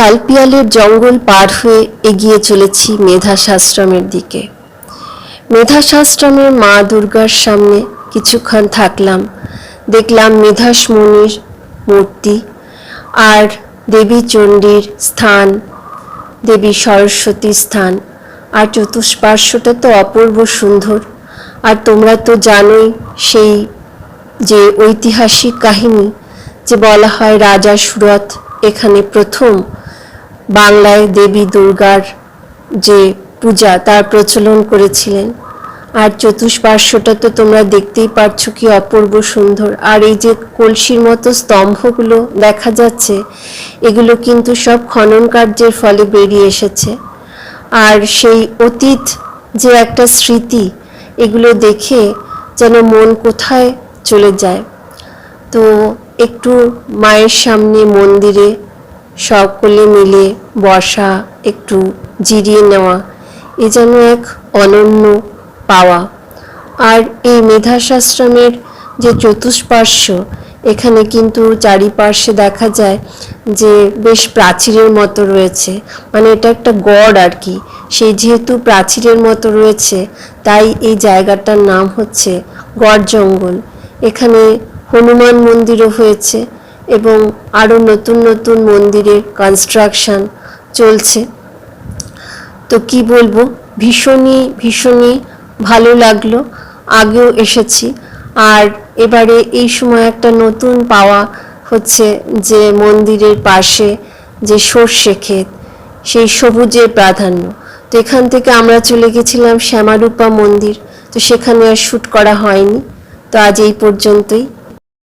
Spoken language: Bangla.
শালপিয়ালের জঙ্গল পার হয়ে এগিয়ে চলেছি মেধাশাশ্রমের দিকে। মেধাশাশ্রমের মা দুর্গার সামনে কিছুক্ষণ থাকলাম। দেখলাম মেধাস মুনির মূর্তি আর দেবী চণ্ডীর স্থান, দেবী সরস্বতীর স্থান। আর চতুষ্পার্শ্বটা তো অপূর্ব সুন্দর। আর তোমরা তো জানোই সেই যে ঐতিহাসিক কাহিনী যে বলা হয় রাজা সুরত এখানে প্রথম বাংলায় দেবী দুর্গার যে পূজা, তার প্রচলন করেছিলেন। আর চতুষ্পার্শ্বটা তো তোমরা দেখতেই পাচ্ছ কি অপূর্ব সুন্দর। আর এই যে কলসির মতো স্তম্ভগুলো দেখা যাচ্ছে, এগুলো কিন্তু সব খনন কার্যের ফলে বেরিয়ে এসেছে। আর সেই অতীত যে একটা স্মৃতি, এগুলো দেখে যেন মন কোথায় চলে যায়। তো একটু মায়ের সামনে মন্দিরে সকলে মিলে বসা একটু জিরিয়ে নেওয়া এ যেন এক অনন্য পাওয়া। আর এই মেধাশাশ্রমের যে চতুষ্পার্শ্ব, এখানে কিন্তু চারিপার্শ্বে দেখা যায় যে বেশ প্রাচীরের মতো রয়েছে। মানে এটা একটা গড় আর কি। সেই যেহেতু প্রাচীরের মতো রয়েছে, তাই এই জায়গাটার নাম হচ্ছে গড় জঙ্গল। এখানে হনুমান মন্দিরও হয়েছে এবং আরও নতুন নতুন মন্দিরের কনস্ট্রাকশন চলছে। তো কি বলব? ভীষণই ভীষণই ভালো লাগল। আগেও এসেছি। আর এবারে এই সময় একটা নতুন পাওয়া হচ্ছে যে মন্দিরের পাশে যে সর্ষে ক্ষেত, সেই সবুজের প্রাধান্য। তো এখান থেকে আমরা চলে গেছিলাম শ্যামারূপা মন্দির। তো সেখানে আর শ্যুট করা হয়নি। তো আজ এই পর্যন্তই।